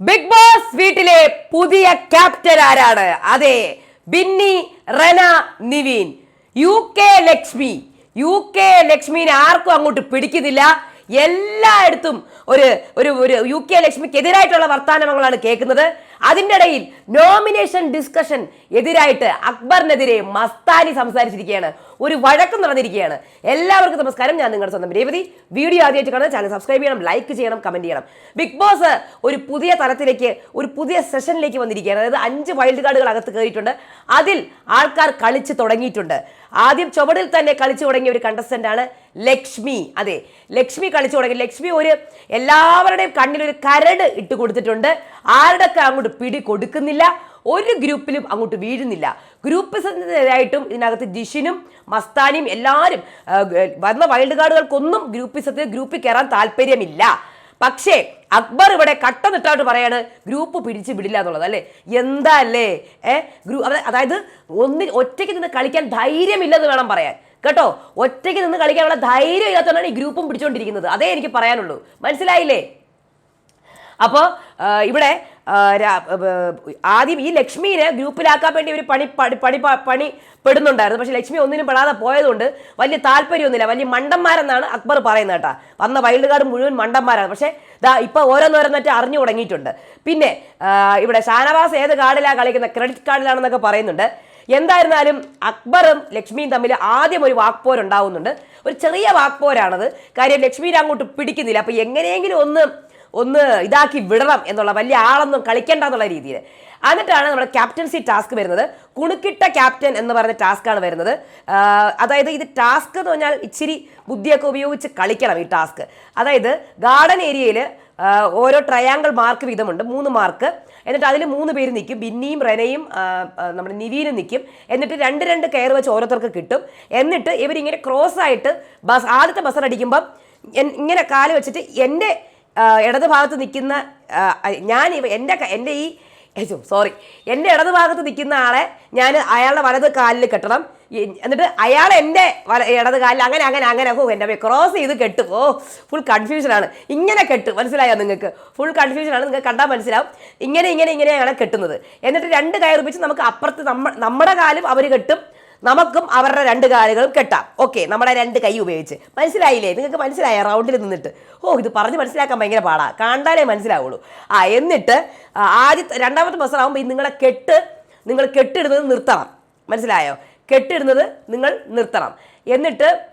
Big boss വീട്ടിലെ പുതിയ captain ആരാണ്? അതെ ബിന്നി റന Nivin. U K Lakshmi. U K ലക്ഷ്മിനെ ആർക്കും അങ്ങോട്ട് പിടിക്കുന്നില്ല. എല്ലായിടത്തും ഒരു ഒരു ഒരു യു കെ ലക്ഷ്മിക്കെതിരായിട്ടുള്ള വർത്തമാനങ്ങളാണ് കേൾക്കുന്നത്. അതിന്റെ ഇടയിൽ നോമിനേഷൻ ഡിസ്കഷൻ എതിരായിട്ട് അക്ബറിനെതിരെ മസ്താനി സംസാരിച്ചിരിക്കുകയാണ്. ഒരു വഴക്കം നടന്നിരിക്കുകയാണ്. എല്ലാവർക്കും നമസ്കാരം. ഞാൻ നിങ്ങളുടെ സ്വന്തം രേവതി. വീഡിയോ ആദ്യമായിട്ട് കാണുന്ന ചാനൽ സബ്സ്ക്രൈബ് ചെയ്യണം ലൈക്ക് ചെയ്യണം കമന്റ് ചെയ്യണം. ബിഗ് ബോസ് ഒരു പുതിയ തലത്തിലേക്ക് ഒരു പുതിയ സെഷനിലേക്ക് വന്നിരിക്കുകയാണ്. അതായത് അഞ്ച് വൈൽഡ് കാർഡുകൾ അകത്ത് കയറിയിട്ടുണ്ട്. അതിൽ ആൾക്കാർ കളിച്ച് തുടങ്ങിയിട്ടുണ്ട്. ആദ്യം ചുവടിൽ തന്നെ കളിച്ചു തുടങ്ങിയ ഒരു കണ്ടസ്റ്റന്റ് ആണ് ലക്ഷ്മി. അതെ ലക്ഷ്മി കളിച്ചു തുടങ്ങി. ലക്ഷ്മി ഒരു എല്ലാവരുടെയും കണ്ണിൽ ഒരു കരട് ഇട്ട് കൊടുത്തിട്ടുണ്ട്. ആരുടെയൊക്കെ അങ്ങോട്ട് പിടി കൊടുക്കുന്നില്ല ഒരു ഗ്രൂപ്പിലും അങ്ങോട്ട് വീഴുന്നില്ല. ഗ്രൂപ്പ് സത്യത്തിനെതിരായിട്ടും ഇതിനകത്ത് ജിഷിനും മസ്താനിയും എല്ലാവരും വന്ന വൈൽഡ് കാർഡുകൾക്കൊന്നും ഗ്രൂപ്പിസത്തിൽ ഗ്രൂപ്പിൽ കയറാൻ താല്പര്യമില്ല. പക്ഷേ അക്ബർ ഇവിടെ കട്ട നിട്ടായിട്ട് പറയാണ് ഗ്രൂപ്പ് പിടിച്ച് വിടില്ല എന്നുള്ളത് അല്ലേ? എന്താ അല്ലേ ഏ ഗ്രൂ അതായത് ഒന്നി ഒറ്റയ്ക്ക് നിന്ന് കളിക്കാൻ ധൈര്യമില്ലെന്ന് വേണം പറയാൻ. കേട്ടോ? ഒറ്റയ്ക്ക് നിന്ന് കളിക്കാനുള്ള ധൈര്യം ഇല്ലാത്തതുകൊണ്ടാണ് ഈ ഗ്രൂപ്പും പിടിച്ചുകൊണ്ടിരിക്കുന്നത് അതേ എനിക്ക് പറയാനുള്ളൂ. മനസ്സിലായില്ലേ? അപ്പോൾ ഇവിടെ ആദ്യം ഈ ലക്ഷ്മീനെ ഗ്രൂപ്പിലാക്കാൻ വേണ്ടി ഒരു പണി പണി പണി പണി പെടുന്നുണ്ടായിരുന്നു. പക്ഷെ ലക്ഷ്മി ഒന്നിനും പെടാതെ പോയതുകൊണ്ട് വലിയ താല്പര്യമൊന്നുമില്ല. വലിയ മണ്ടന്മാരെന്നാണ് അക്ബർ പറയുന്നത് കേട്ടാ. വന്ന വൈൽഡ് കാർഡ് മുഴുവൻ മണ്ടന്മാരാണ്. പക്ഷേ ദാ ഇപ്പം ഓരോന്നോരോന്നൊക്കെ അറിഞ്ഞു തുടങ്ങിയിട്ടുണ്ട്. പിന്നെ ഇവിടെ ഷാനവാസ് ഏത് കാർഡിലാണ് കളിക്കുന്നത്? ക്രെഡിറ്റ് കാർഡിലാണെന്നൊക്കെ പറയുന്നുണ്ട്. എന്തായിരുന്നാലും അക്ബറും ലക്ഷ്മിയും തമ്മിൽ ആദ്യം ഒരു വാക്പോരുണ്ടാവുന്നുണ്ട്. ഒരു ചെറിയ വാക്പോരാണത്. കാര്യം ലക്ഷ്മിയിൽ അങ്ങോട്ട് പിടിക്കുന്നില്ല. അപ്പോൾ എങ്ങനെയെങ്കിലും ഒന്ന് ഒന്ന് ഇതാക്കി വിടണം എന്നുള്ള വലിയ ആളൊന്നും കളിക്കേണ്ട എന്നുള്ള രീതിയിൽ. എന്നിട്ടാണ് നമ്മുടെ ക്യാപ്റ്റൻസി ടാസ്ക് വരുന്നത്. കുണുക്കിട്ട ക്യാപ്റ്റൻ എന്ന് പറഞ്ഞ ടാസ്ക്കാണ് വരുന്നത്. അതായത് ഇത് ടാസ്ക് എന്ന് പറഞ്ഞാൽ ഇച്ചിരി ബുദ്ധിയൊക്കെ ഉപയോഗിച്ച് കളിക്കണം ഈ ടാസ്ക് അതായത് ഗാർഡൻ ഏരിയയിൽ ഓരോ ട്രയാങ്കിൾ മാർക്ക് വീതമുണ്ട്. മൂന്ന് മാർക്ക് എന്നിട്ട് അതിൽ മൂന്ന് പേര് നിൽക്കും. ബിന്നിയും റെനയും നമ്മുടെ നിവീനും നിൽക്കും. എന്നിട്ട് രണ്ട് രണ്ട് കയർ വെച്ച് ഓരോരുത്തർക്ക് കിട്ടും. എന്നിട്ട് ഇവരിങ്ങനെ ക്രോസ് ആയിട്ട് ബസ് ആദ്യത്തെ ബസ്സർ അടിക്കുമ്പം ഇങ്ങനെ കാൽ വെച്ചിട്ട് എന്റെ ഇടത് ഭാഗത്ത് നിൽക്കുന്ന ഞാൻ എന്റെ എന്റെ ഈ സോറി എന്റെ ഇടത് ഭാഗത്ത് നിൽക്കുന്ന ആളെ ഞാൻ അയാളുടെ വലത് കാലിൽ കെട്ടണം. എന്നിട്ട് അയാൾ എന്റെ വല ഇടത് കാലിൽ അങ്ങനെ അങ്ങനെ അങ്ങനെ ഓ എന്റെ ക്രോസ് ചെയ്ത് കെട്ടും. ഓ ഫുൾ കൺഫ്യൂഷനാണ് ഇങ്ങനെ കെട്ടും. മനസ്സിലായോ നിങ്ങൾക്ക്? ഫുൾ കൺഫ്യൂഷനാണ് നിങ്ങൾക്ക് കണ്ടാൽ മനസ്സിലാവും. ഇങ്ങനെ ഇങ്ങനെ ഇങ്ങനെയാണ് കെട്ടുന്നത്. എന്നിട്ട് രണ്ട് കയറിപ്പിച്ച് നമുക്ക് അപ്പുറത്ത് നമ്മ നമ്മുടെ കാലും അവർ കെട്ടും. നമുക്കും അവരുടെ രണ്ട് കാലുകളും കെട്ടാം. ഓക്കെ നമ്മുടെ രണ്ട് കൈ ഉപയോഗിച്ച്. മനസ്സിലായില്ലേ? നിങ്ങൾക്ക് മനസ്സിലായ? റൗണ്ടിൽ നിന്നിട്ട്. ഓ ഇത് പറഞ്ഞ് മനസ്സിലാക്കാൻ ഭയങ്കര പാടാ. കണ്ടാലേ മനസ്സിലാവുള്ളൂ. ആ എന്നിട്ട് ആദ്യത്തെ രണ്ടാമത്തെ ബസ്സാകുമ്പോൾ ഈ നിങ്ങളെ കെട്ട് നിങ്ങൾ കെട്ടിടുന്നത് നിർത്തണം. മനസ്സിലായോ? കെട്ടിടുന്നത് നിങ്ങൾ നിർത്തണം. എന്നിട്ട്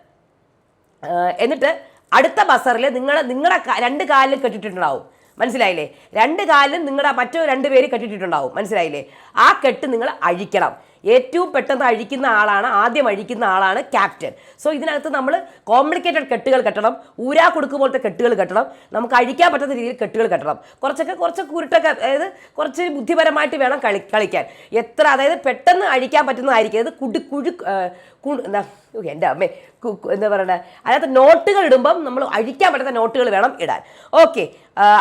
എന്നിട്ട് അടുത്ത ബസറിൽ നിങ്ങൾ നിങ്ങളുടെ രണ്ട് കാലിലും കെട്ടിട്ടുണ്ടാവും മനസ്സിലായില്ലേ? രണ്ട് കാലിലും നിങ്ങളുടെ മറ്റൊരു രണ്ട് പേര് കെട്ടിട്ടുണ്ടാവും മനസ്സിലായില്ലേ? ആ കെട്ട് നിങ്ങൾ അഴിക്കണം. ഏറ്റവും പെട്ടെന്ന് അഴിക്കുന്ന ആളാണ് ആദ്യം അഴിക്കുന്ന ആളാണ് ക്യാപ്റ്റൻ സോ ഇതിനകത്ത് നമ്മൾ കോംപ്ലിക്കേറ്റഡ് കെട്ടുകൾ കെട്ടണം ഊരാ കൊടുക്കുക പോലത്തെ കെട്ടുകൾ കെട്ടണം നമുക്ക് അഴിക്കാൻ പറ്റുന്ന രീതിയിൽ കെട്ടുകൾ കെട്ടണം. കുറച്ചൊക്കെ കുറച്ച് കുരുട്ടൊക്കെ അതായത് കുറച്ച് ബുദ്ധിപരമായിട്ട് വേണം കളി കളിക്കാൻ. എത്ര അതായത് പെട്ടെന്ന് അഴിക്കാൻ പറ്റുന്നതായിരിക്കും. കുടു കുടി കുഴു എന്റെ അമ്മേ എന്താ പറയണ്ടേ അതിനകത്ത് നോട്ടുകൾ ഇടുമ്പം നമ്മൾ അഴിക്കാൻ പറ്റുന്ന നോട്ടുകൾ വേണം ഇടാൻ. ഓക്കെ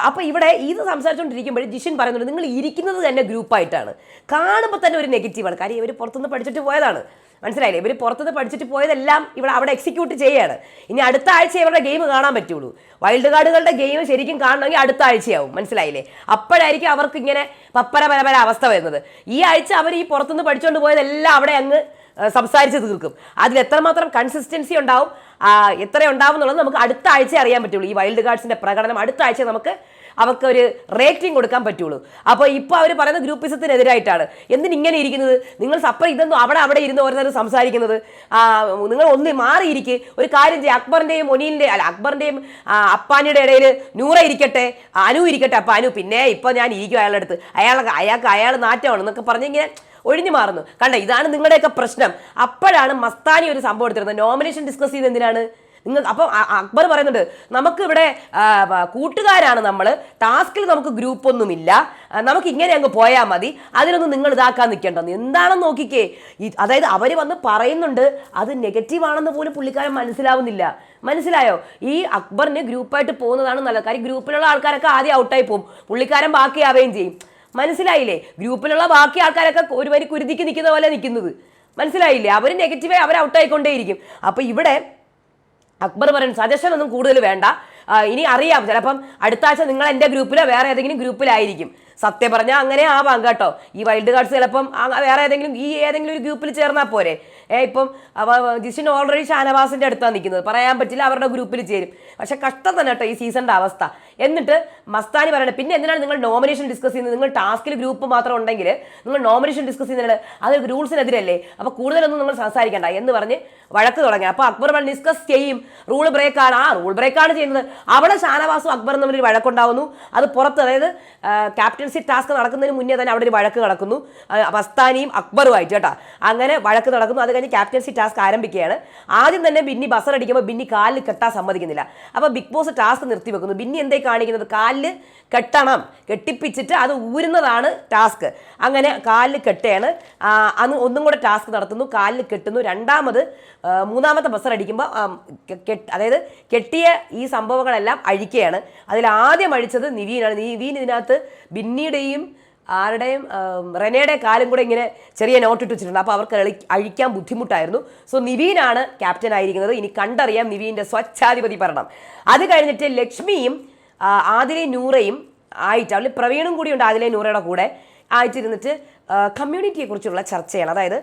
അപ്പോൾ ഇവിടെ ഇത് സംസാരിച്ചുകൊണ്ടിരിക്കുമ്പോൾ ജിഷിൻ പറയുന്നുണ്ട് നിങ്ങൾ ഇരിക്കുന്നത് തന്നെ ഗ്രൂപ്പായിട്ടാണ്. കാണുമ്പോൾ തന്നെ ഒരു നെഗറ്റീവാണ് കാര്യം ഇവർ പുറത്തുനിന്ന് പഠിച്ചിട്ട് പോയതാണ്. മനസ്സിലായില്ലേ? ഇവർ പുറത്തുനിന്ന് പഠിച്ചിട്ട് പോയതെല്ലാം ഇവിടെ അവിടെ എക്സിക്യൂട്ട് ചെയ്യാണ്. ഇനി അടുത്ത ആഴ്ച ഇവരുടെ ഗെയിം കാണാൻ പറ്റുള്ളൂ. വൈൽഡ് കാർഡുകളുടെ ഗെയിം ശരിക്കും കാണണമെങ്കിൽ അടുത്ത ആഴ്ചയാവും. മനസ്സിലായില്ലേ? അപ്പോഴായിരിക്കും അവർക്ക് ഇങ്ങനെ പപ്പര പല പല അവസ്ഥ വരുന്നത്. ഈ ആഴ്ച അവർ ഈ പുറത്തുനിന്ന് പഠിച്ചുകൊണ്ട് പോയതെല്ലാം അവിടെ അങ്ങ് സംസാരിച്ച് തീർക്കും അതിൽ എത്രമാത്രം കൺസിസ്റ്റൻസി ഉണ്ടാവും എത്ര ഉണ്ടാവും എന്നുള്ളത് നമുക്ക് അടുത്ത ആഴ്ച അറിയാൻ പറ്റുള്ളൂ. ഈ വൈൽഡ് കാർഡ്സിന്റെ പ്രകടനം അടുത്ത ആഴ്ച നമുക്ക് അവർക്ക് ഒരു റേറ്റിംഗ് കൊടുക്കാൻ പറ്റുള്ളൂ. അപ്പോൾ ഇപ്പോൾ അവർ പറയുന്ന ഗ്രൂപ്പിസത്തിനെതിരായിട്ടാണ് എന്തിന് ഇങ്ങനെ ഇരിക്കുന്നത്? നിങ്ങൾ സപ്പർ ഇതൊന്നും അവിടെ അവിടെ ഇരുന്ന് ഓരോരുത്തർ സംസാരിക്കുന്നത്. നിങ്ങൾ ഒന്ന് മാറിയിരിക്കുക ഒരു കാര്യം ചെയ്യുക അക്ബറിന്റെയും ഒനീലിന്റെ അല്ല അക്ബറിന്റെയും അപ്പാനിയുടെ ഇടയിൽ നൂറ ഇരിക്കട്ടെ. അനു ഇരിക്കട്ടെ അപ്പം അനു. പിന്നെ ഇപ്പോൾ ഞാൻ ഇരിക്കും അയാളുടെ അടുത്ത്. അയാൾ അയാൾക്ക് അയാൾ നാറ്റമാണ് എന്നൊക്കെ പറഞ്ഞിങ്ങനെ ഒഴിഞ്ഞു മാറുന്നു. കണ്ട ഇതാണ് നിങ്ങളുടെയൊക്കെ പ്രശ്നം. അപ്പോഴാണ് മസ്താനി ഒരു സംഭവം എടുത്തിരുന്നത്. നോമിനേഷൻ ഡിസ്കസ് ചെയ്ത് എന്തിനാണ്? നിങ്ങൾ അപ്പം അക്ബർ പറയുന്നുണ്ട് നമുക്ക് ഇവിടെ കൂട്ടുകാരാണ് നമ്മൾ ടാസ്കിൽ നമുക്ക് ഗ്രൂപ്പ് ഒന്നുമില്ല. നമുക്ക് ഇങ്ങനെ അങ്ങ് പോയാൽ മതി. അതിനൊന്നും നിങ്ങൾ ഇതാക്കാൻ നിൽക്കേണ്ടെന്ന് എന്താണെന്ന് നോക്കിക്കേ. അതായത് അവർ വന്ന് പറയുന്നുണ്ട് അത് നെഗറ്റീവ് ആണെന്ന് പോലും പുള്ളിക്കാരൻ മനസ്സിലാവുന്നില്ല. മനസ്സിലായോ? ഈ അക്ബറിന് ഗ്രൂപ്പായിട്ട് പോകുന്നതാണ് നല്ലത്. കാര്യം ഗ്രൂപ്പിലുള്ള ആൾക്കാരൊക്കെ ആദ്യം ഔട്ടായി പോകും. പുള്ളിക്കാരൻ ബാക്കിയാവുകയും ചെയ്യും. മനസ്സിലായില്ലേ? ഗ്രൂപ്പിലുള്ള ബാക്കി ആൾക്കാരൊക്കെ ഒരു വരി കുരുതിക്ക് നിൽക്കുന്ന പോലെ നിൽക്കുന്നത്. മനസ്സിലായില്ലേ? അവർ നെഗറ്റീവായി അവർ ഔട്ടായിക്കൊണ്ടേയിരിക്കും അപ്പോൾ ഇവിടെ അക്ബർ പറയുന്നത് സജഷൻ ഒന്നും കൂടുതൽ വേണ്ട. ഇനി അറിയാം. ചിലപ്പം അടുത്ത ആഴ്ച നിങ്ങൾ എന്റെ ഗ്രൂപ്പിലോ വേറെ ഏതെങ്കിലും ഗ്രൂപ്പിലായിരിക്കും. സത്യം പറഞ്ഞാൽ അങ്ങനെ ആവാം കേട്ടോ. ഈ വൈൽഡ് കാർഡ്സ് ചിലപ്പം വേറെ ഏതെങ്കിലും ഈ ഏതെങ്കിലും ഒരു ഗ്രൂപ്പിൽ ചേർന്നാൽ പോരെ. ഏ ഇപ്പം ജിഷിൻ ഓൾറെഡി ഷാനവാസിന്റെ അടുത്താണ് നിൽക്കുന്നത്. പറയാൻ പറ്റില്ല അവരുടെ ഗ്രൂപ്പിൽ ചേരും. പക്ഷെ കഷ്ടം തന്നെ കേട്ടോ ഈ സീസണിന്റെ അവസ്ഥ. എന്നിട്ട് മസ്താനി പറയണം പിന്നെ എന്തിനാണ് നിങ്ങൾ നോമിനേഷൻ ഡിസ്കസ് ചെയ്യുന്നത്? നിങ്ങൾ ടാസ്കിൽ ഗ്രൂപ്പ് മാത്രം ഉണ്ടെങ്കിൽ നിങ്ങൾ നോമിനേഷൻ ഡിസ്കസ് ചെയ്യുന്നത് അത് റൂൾസിനെതിരല്ലേ അപ്പോൾ കൂടുതലൊന്നും നിങ്ങൾ സംസാരിക്കണ്ട എന്ന് പറഞ്ഞ് വഴക്ക് തുടങ്ങി. അപ്പോൾ അക്ബർ പറഞ്ഞു ഡിസ്കസ് ചെയ്യും. റൂൾ ബ്രേക്കാണ് ആ റൂൾ ബ്രേക്കാണ് ചെയ്യുന്നത്. അവിടെ ഷാനവാസും അക്ബറും തമ്മിൽ ഒരു വഴക്കുണ്ടാവുന്നു. അത് പുറത്ത് അതായത് ക്യാപ്റ്റൻസി ടാസ്ക് നടക്കുന്നതിന് മുന്നേ തന്നെ അവിടെ ഒരു വഴക്ക് നടക്കുന്നു. മസ്താനിയും അക്ബറുമായിട്ട് കേട്ടോ. അങ്ങനെ വഴക്ക് നടക്കുന്നു. അത് കഴിഞ്ഞ് ക്യാപ്റ്റൻസി ടാസ്ക് ആരംഭിക്കുകയാണ്. ആദ്യം തന്നെ ബിന്നി ബസർ അടിക്കുമ്പോൾ ബിന്നി കാലിൽ കെട്ടാൻ സമ്മതിക്കുന്നില്ല. അപ്പോൾ ബിഗ് ബോസ് ടാസ്ക് നിർത്തി വെക്കുന്നു ബിന്നി എന്തേ കാണിക്കുന്നത്. കാലിൽ കെട്ടണം. കെട്ടിപ്പിച്ചിട്ട് അത് ഊരുന്നതാണ് ടാസ്ക്. അങ്ങനെ കാലിൽ കെട്ടുകയാണ് അന്ന് ഒന്നും കൂടെ ടാസ്ക് നടത്തുന്നു. കാലിൽ കെട്ടുന്നു. രണ്ടാമത് മൂന്നാമത്തെ ബസർ അടിക്കുമ്പോൾ കെട്ട് അതായത് കെട്ടിയ ഈ സംഭവങ്ങളെല്ലാം അഴിക്കുകയാണ്. അതിൽ ആദ്യം അഴിച്ചത് നിവീനാണ്. നിവീൻ ഇതിനകത്ത് ബിന്നിയുടെയും ആരുടെയും റെനയുടെ കാലും കൂടെ ഇങ്ങനെ ചെറിയ നോട്ട് വെച്ചിട്ടുണ്ട്. അപ്പോൾ അവർക്ക് അഴിക്കാൻ ബുദ്ധിമുട്ടായിരുന്നു. സോ നിവീനാണ് ക്യാപ്റ്റൻ ആയിരിക്കുന്നത്. ഇനി കണ്ടറിയാം നിവീന്റെ സ്വച്ഛാധിപതി ഭരണം. അത് കഴിഞ്ഞിട്ട് ലക്ഷ്മിയും ആ, ആദിലയും നൂറയും ആയിട്ട് അതിൽ പ്രവീണും കൂടിയുണ്ട് ആദിലെ നൂറയുടെ കൂടെ ആയിട്ടിരുന്നിട്ട് കമ്മ്യൂണിറ്റിയെ കുറിച്ചുള്ള ചർച്ചയാണ്. അതായത്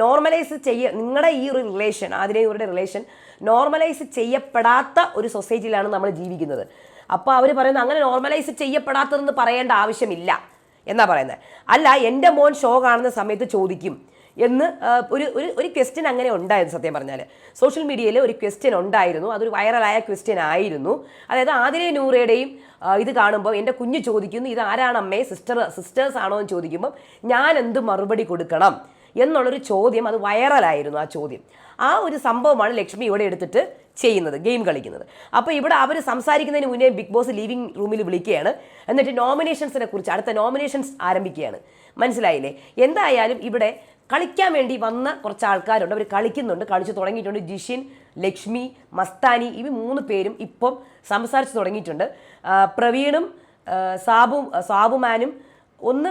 നോർമലൈസ് ചെയ്യ നിങ്ങളുടെ ഈ ഒരു റിലേഷൻ ആദിലെ നൂറയുടെ റിലേഷൻ നോർമലൈസ് ചെയ്യപ്പെടാത്ത ഒരു സൊസൈറ്റിയിലാണ് നമ്മൾ ജീവിക്കുന്നത്. അപ്പോൾ അവർ പറയുന്നത് അങ്ങനെ നോർമലൈസ് ചെയ്യപ്പെടാത്തതെന്ന് പറയേണ്ട ആവശ്യമില്ല എന്നാ പറയുന്നത്. അല്ല എന്റെ മോൻ ഷോ കാണുന്ന സമയത്ത് ചോദിക്കും എന്ന് ഒരു ഒരു ഒരു ക്വസ്റ്റ്യൻ അങ്ങനെ ഉണ്ടായിരുന്നു സത്യം പറഞ്ഞാൽ സോഷ്യൽ മീഡിയയിൽ ഒരു ക്വസ്റ്റ്യൻ ഉണ്ടായിരുന്നു. അതൊരു വൈറലായ ക്വസ്റ്റ്യൻ ആയിരുന്നു. അതായത് ആതിരെ നൂറയുടെയും ഇത് കാണുമ്പോൾ എന്റെ കുഞ്ഞ് ചോദിക്കുന്നു ഇത് ആരാണ് അമ്മേ? സിസ്റ്റർ സിസ്റ്റേഴ്സ് ആണോ? എന്ന് ചോദിക്കുമ്പോൾ ഞാൻ എന്ത് മറുപടി കൊടുക്കണം? എന്നുള്ളൊരു ചോദ്യം അത് വൈറലായിരുന്നു ആ ചോദ്യം. ആ ഒരു സംഭവമാണ് ലക്ഷ്മി ഇവിടെ എടുത്തിട്ട് ചെയ്യുന്നത് ഗെയിം കളിക്കുന്നത്. അപ്പോൾ ഇവിടെ അവർ സംസാരിക്കുന്നതിന് മുന്നേ ബിഗ് ബോസ് ലിവിംഗ് റൂമിൽ വിളിക്കുകയാണ്. എന്നിട്ട് നോമിനേഷൻസിനെ കുറിച്ച് അടുത്ത നോമിനേഷൻസ് ആരംഭിക്കുകയാണ്. മനസ്സിലായില്ലേ? എന്തായാലും ഇവിടെ കളിക്കാൻ വേണ്ടി വന്ന കുറച്ച് ആൾക്കാരുണ്ട് അവർ കളിക്കുന്നുണ്ട്. കളിച്ചു തുടങ്ങിയിട്ടുണ്ട് ജിഷിൻ ലക്ഷ്മി മസ്താനി ഇവ മൂന്ന് പേരും ഇപ്പം സംസാരിച്ചു തുടങ്ങിയിട്ടുണ്ട്. പ്രവീണും സാബു സാബുമാനും ഒന്ന്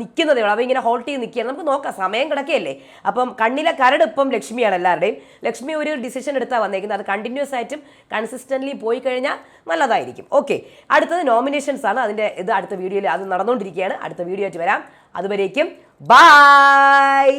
നിൽക്കുന്നതേ ഉള്ളൂ അപ്പോൾ ഇങ്ങനെ ഹോൾട്ട് ചെയ്ത് നിൽക്കുകയാണ് നമുക്ക് നോക്കാം. സമയം കിടക്കുകയല്ലേ അപ്പം കണ്ണിലെ കരട് ഇപ്പം ലക്ഷ്മിയാണ് എല്ലാവരുടെയും. ലക്ഷ്മി ഒരു ഡിസിഷൻ എടുത്താൽ വന്നേക്കുന്നത്. അത് കണ്ടിന്യൂസ് ആയിട്ടും കൺസിസ്റ്റന്റ്ലി പോയി കഴിഞ്ഞാൽ നല്ലതായിരിക്കും. ഓക്കെ അടുത്തത് നോമിനേഷൻസ് ആണ്. അതിന്റെ ഇത് അടുത്ത വീഡിയോയിൽ അത് നടന്നുകൊണ്ടിരിക്കുകയാണ് അടുത്ത വീഡിയോ ആയിട്ട് വരാം. അതുവരേക്കും ബായ്